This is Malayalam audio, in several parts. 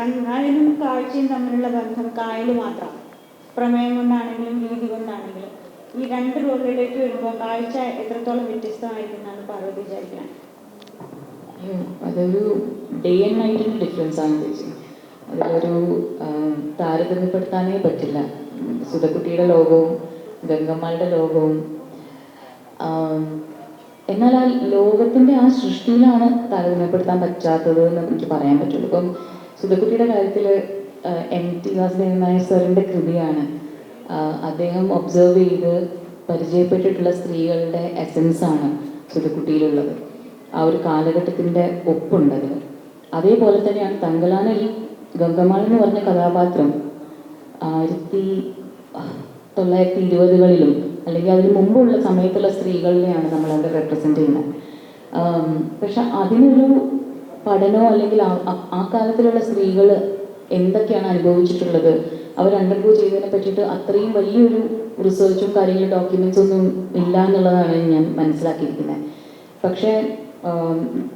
കണ്ണാടിനും കാഴ്ചയും തമ്മിലുള്ള ബന്ധം കായൽ മാത്രം. പ്രമേയം കൊണ്ടാണെങ്കിലും രീതി കൊണ്ടാണെങ്കിലും. ഈ രണ്ട് റോളുകളിലേക്ക് വരുമ്പോൾ കാഴ്ച എത്രത്തോളം വ്യത്യസ്തമായിരിക്കുന്നതാണ് പാർവതി വിചാരിക്കുന്നത്. അതൊരു ഡേ ആൻഡ് നൈറ്റിന്റെ ഡിഫറൻസ് ആണ് ചേച്ചി. അതിലൊരു താരതമ്യപ്പെടുത്താനേ പറ്റില്ല. സുധക്കുട്ടിയുടെ ലോകവും ഗംഗമ്മയുടെ ലോകവും. എന്നാൽ ആ ലോകത്തിന്റെ ആ സൃഷ്ടിയിലാണ് താരതമ്യപ്പെടുത്താൻ പറ്റാത്തത് എന്ന് എനിക്ക് പറയാൻ പറ്റുള്ളൂ. ഇപ്പം സുധക്കുട്ടിയുടെ കാര്യത്തിൽ എം ടി വാസുദേവൻ നായർ സാറിന്റെ കൃതിയാണ്. അദ്ദേഹം ഒബ്സർവ് ചെയ്ത് പരിചയപ്പെട്ടിട്ടുള്ള സ്ത്രീകളുടെ എസൻസ് ആണ് സുധക്കുട്ടിയിലുള്ളത് ആ ഒരു കാലഘട്ടത്തിന്റെ ഒപ്പുണ്ടത് അതേപോലെ തന്നെയാണ് തങ്കലാനിൽ ഗംഗമാൾ എന്ന് പറഞ്ഞ കഥാപാത്രം ആയിരത്തി തൊള്ളായിരത്തി ഇരുപതുകളിലും അല്ലെങ്കിൽ അതിന് മുമ്പുള്ള സമയത്തുള്ള സ്ത്രീകളിലെയാണ് നമ്മളവിടെ റെപ്രസെന്റ് ചെയ്യുന്നത്. പക്ഷെ അതിനൊരു പഠനമോ അല്ലെങ്കിൽ ആ- കാലത്തിലുള്ള സ്ത്രീകൾ എന്തൊക്കെയാണ് അനുഭവിച്ചിട്ടുള്ളത്? അവർ അണ്ടർഗോ ചെയ്തതിനെ പറ്റിയിട്ട് അത്രയും വലിയൊരു റിസർച്ചും കാര്യങ്ങളും ഡോക്യുമെന്റ്സ് ഒന്നും ഇല്ല എന്നുള്ളതാണ് ഞാൻ മനസ്സിലാക്കിയിരിക്കുന്നത്. പക്ഷേ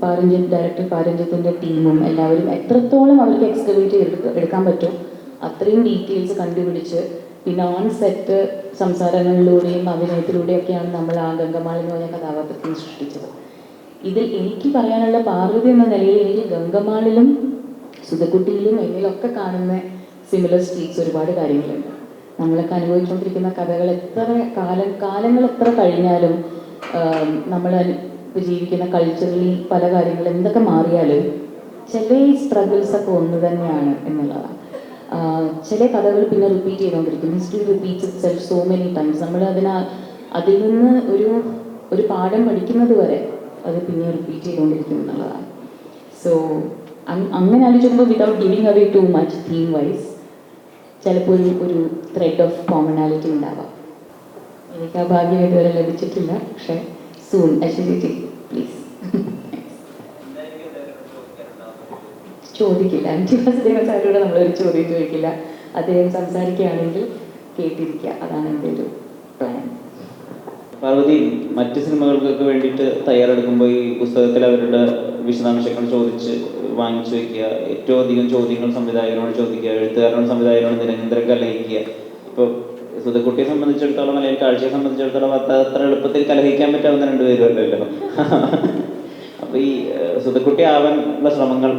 പാരഞ്ജിത്ത് ഡയറക്ടർ പാരഞ്ജിത്തിന്റെ ടീമും എല്ലാവരും എത്രത്തോളം അവർക്ക് എക്സ്കവേറ്റ് ചെയ്ത് എടുക്കാൻ പറ്റും അത്രയും ഡീറ്റെയിൽസ് കണ്ടുപിടിച്ച് പിന്നെ ഓൺ സെറ്റ് സംസാരങ്ങളിലൂടെയും അഭിനയത്തിലൂടെയൊക്കെയാണ് നമ്മൾ ആ എന്ന് പറഞ്ഞ കഥാപാത്രത്തിന് സൃഷ്ടിച്ചത്. ഇതിൽ എനിക്ക് പറയാനുള്ള പാർവതി എന്ന നിലയിൽ എനിക്ക് ഗംഗമാളിലും സുധക്കുട്ടിയിലും എന്നിലൊക്കെ കാണുന്ന സിമിലർ സ്ട്രീറ്റ്സ് ഒരുപാട് കാര്യങ്ങളുണ്ട്. നമ്മളൊക്കെ അനുഭവിച്ചുകൊണ്ടിരിക്കുന്ന കഥകൾ എത്ര കാലം കാലങ്ങൾ എത്ര കഴിഞ്ഞാലും നമ്മൾ ജീവിക്കുന്ന കൾച്ചറിൽ പല കാര്യങ്ങൾ എന്തൊക്കെ മാറിയാലും ചില സ്ട്രഗിൾസ് ഒക്കെ ഒന്ന് തന്നെയാണ് എന്നുള്ളതാണ്. ചില കഥകൾ പിന്നെ റിപ്പീറ്റ് ചെയ്തുകൊണ്ടിരിക്കും. History repeats itself so many times നമ്മൾ അതിനാ അതിൽ നിന്ന് ഒരു ഒരു പാഠം പഠിക്കുന്നത് വരെ അത് പിന്നെ റിപ്പീറ്റ് ചെയ്തുകൊണ്ടിരിക്കും എന്നുള്ളതാണ്. സോ അങ്ങനെ ആലോചിക്കുമ്പോൾ without giving away too much theme wise ചിലപ്പോൾ ഒരു ഒരു ത്രെഡ് ഓഫ് കോമണാലിറ്റി ഉണ്ടാവാം. എനിക്ക് ആ ഭാഗ്യം ഇതുവരെ ലഭിച്ചിട്ടില്ല പക്ഷേ സൂൺ അശ്വതി പ്ലീസ് ചോദിക്കില്ല. അഞ്ച് വാസുദേവൻ സാറിനോട് നമ്മളൊരു ചോദ്യം ചോദിക്കില്ല. അദ്ദേഹം സംസാരിക്കുകയാണെങ്കിൽ കേട്ടിരിക്കുക. അതാണ് എന്റെ ഒരു പാർവതി മറ്റ് സിനിമകൾക്കൊക്കെ വേണ്ടിയിട്ട് തയ്യാറെടുക്കുമ്പോൾ ഈ പുസ്തകത്തിൽ അവരുടെ വിശദാംശങ്ങൾ ചോദിച്ച് വാങ്ങിച്ചു വെക്കുക ഏറ്റവും അധികം ചോദ്യങ്ങൾ സംവിധായകനോട് ചോദിക്കുക. എഴുത്തുകാരനോട് സംവിധായകനോട് നിരന്തരം കലഹിക്കുക. ഇപ്പോൾ സുധക്കുട്ടിയെ സംബന്ധിച്ചിടത്തോളം അല്ലെങ്കിൽ കാഴ്ചയെ സംബന്ധിച്ചിടത്തോളം അത്ര അത്ര എളുപ്പത്തിൽ കലഹിക്കാൻ പറ്റാവുന്ന രണ്ടുപേരുമല്ലല്ലോ അപ്പോൾ ഈ സുധക്കുട്ടി ആവാനുള്ള ശ്രമങ്ങൾ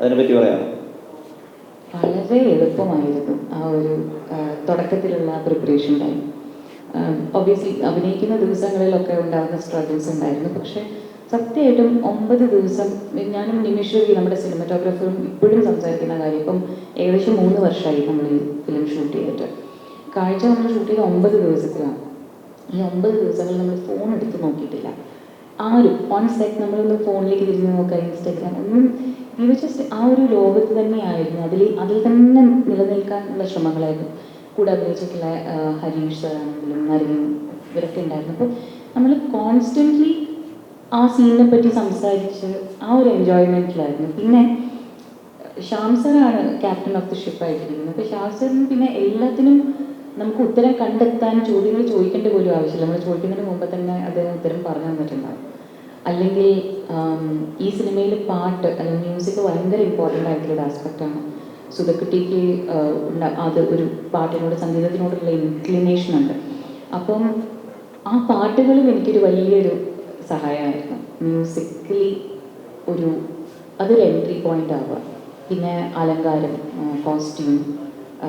അതിനെപ്പറ്റി പറയാമോ? വളരെ എളുപ്പമായിരുന്നു ആ ഒരു തുടക്കത്തിലുള്ള പ്രിപ്പറേഷൻ ടൈം. ഒബ്വിയസ്ലി അഭിനയിക്കുന്ന ദിവസങ്ങളിലൊക്കെ ഉണ്ടാകുന്ന സ്ട്രഗിൾസ് ഉണ്ടായിരുന്നു. പക്ഷേ സത്യമായിട്ടും ഒമ്പത് ദിവസം ഞാനും നിമിഷവി നമ്മുടെ സിനിമറ്റോഗ്രാഫറും ഇപ്പോഴും സംസാരിക്കുന്ന കാര്യം ഇപ്പം ഏകദേശം മൂന്ന് വർഷമായി നമ്മൾ ഈ ഫിലിം ഷൂട്ട് ചെയ്തിട്ട്. കാഴ്ച നമ്മൾ ഷൂട്ട് ചെയ്ത ഒമ്പത് ദിവസത്തിലാണ്. ഈ ഒമ്പത് ദിവസങ്ങൾ നമ്മൾ ഫോൺ എടുത്ത് നോക്കിയിട്ടില്ല. ആരും ഓൺ സെറ്റ് നമ്മളൊന്ന് ഫോണിലേക്ക് തിരിഞ്ഞ് നോക്കുക ഇൻസ്റ്റാഗ്രാം ഒന്നും ജസ്റ്റ് ആ ഒരു ലോകത്ത് തന്നെയായിരുന്നു അതിൽ അതിൽ തന്നെ നിലനിൽക്കാനുള്ള ശ്രമങ്ങളായിരുന്നു. കൂടെ അഭിനയിച്ചിട്ടുള്ള ഹരീഷ് സാറാണെങ്കിലും നരയും ഇവരൊക്കെ ഉണ്ടായിരുന്നു. അപ്പോൾ നമ്മൾ കോൺസ്റ്റന്റ്ലി ആ സീനിനെ പറ്റി സംസാരിച്ച് ആ ഒരു എൻജോയ്മെന്റിലായിരുന്നു പിന്നെ ഷ്യാം സാറാണ് ക്യാപ്റ്റൻ ഓഫ് ദി ഷിപ്പ് ആയിട്ടിരിക്കുന്നത്. അപ്പോൾ ഷ്യാം സാറിന് പിന്നെ എല്ലാത്തിനും നമുക്ക് ഉത്തരം കണ്ടെത്താൻ ചോദ്യങ്ങൾ ചോദിക്കേണ്ട പോലും ആവശ്യമില്ല. നമ്മൾ ചോദിക്കുന്നതിന് മുമ്പ് തന്നെ അദ്ദേഹം ഉത്തരം പറഞ്ഞു തന്നിട്ടുണ്ടാവും. അല്ലെങ്കിൽ ഈ സിനിമയിൽ പാട്ട് അല്ലെങ്കിൽ മ്യൂസിക് ഭയങ്കര ഇമ്പോർട്ടന്റ് ആയിട്ടുള്ള ഒരു ആസ്പെക്റ്റാണ് സുധക്കുട്ടിക്ക് അത് ഒരു പാട്ടിനോട് സംഗീതത്തിനോടുള്ള ഇൻക്ലിനേഷൻ ഉണ്ട്. അപ്പം ആ പാട്ടുകളും എനിക്കൊരു വലിയൊരു സഹായമായിരുന്നു. മ്യൂസിക്കലി ഒരു അതൊരു എൻട്രി പോയിന്റ് ആവുക. പിന്നെ അലങ്കാരം കോസ്റ്റ്യൂം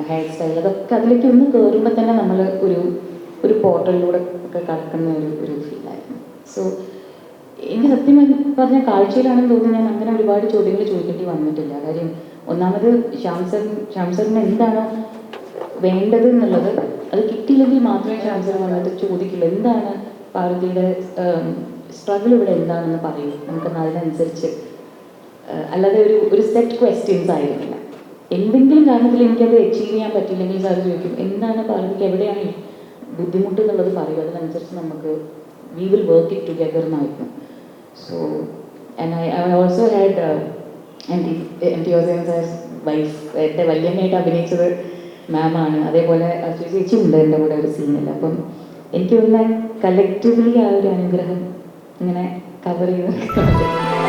ഹെയർ സ്റ്റൈൽ അതൊക്കെ അതിലേക്ക് ഒന്ന് കയറുമ്പോൾ തന്നെ നമ്മൾ ഒരു ഒരു പോർട്ടലിലൂടെ ഒക്കെ കടക്കുന്ന ഒരു ഒരു ഫീലായിരുന്നു സോ എനിക്ക് സത്യം പറഞ്ഞ കാഴ്ചയിലാണെന്ന് തോന്നുന്നു ഞാൻ അങ്ങനെ ഒരുപാട് ചോദ്യങ്ങൾ ചോദിക്കേണ്ടി വന്നിട്ടില്ല. കാര്യം ഒന്നാമത് ശ്യാംസർ ശ്യാംസറിന് എന്താണ് വേണ്ടത് എന്നുള്ളത് അത് കിട്ടിയില്ലെങ്കിൽ മാത്രമേ ശ്യാംസർ വന്നിട്ട് ചോദിക്കില്ല എന്താണ് പാർവതിയുടെ സ്ട്രഗിൾ ഇവിടെ എന്താണെന്ന് പറയൂ? നമുക്ക് അതിനനുസരിച്ച് അല്ലാതെ ഒരു ഒരു സെറ്റ് ക്വസ്റ്റ്യൻസ് ആയിരുന്നില്ല. എന്തെങ്കിലും കാരണത്തിൽ എനിക്കത് അച്ചീവ് ചെയ്യാൻ പറ്റില്ലെങ്കിൽ സാർ ചോദിക്കും എന്താണ് പാർവതിക്ക് എവിടെയാണ് ബുദ്ധിമുട്ട് എന്നുള്ളത്? പറയൂ. അതിനനുസരിച്ച് നമുക്ക് we will work it together എന്നായിരുന്നു. So and I, I also had M T M T Hussain sir wife എന്റെ വല്യമ്മയായിട്ട് അഭിനയിച്ചത് മാമാണ് അതേപോലെ അശ്വ ചേച്ചി ഉണ്ട് എന്റെ കൂടെ ഒരു സീനിൽ അപ്പം എനിക്ക് തോന്നുന്ന കലക്റ്റീവ്ലി ആ ഒരു അനുഗ്രഹം ഇങ്ങനെ കവർ ചെയ്ത്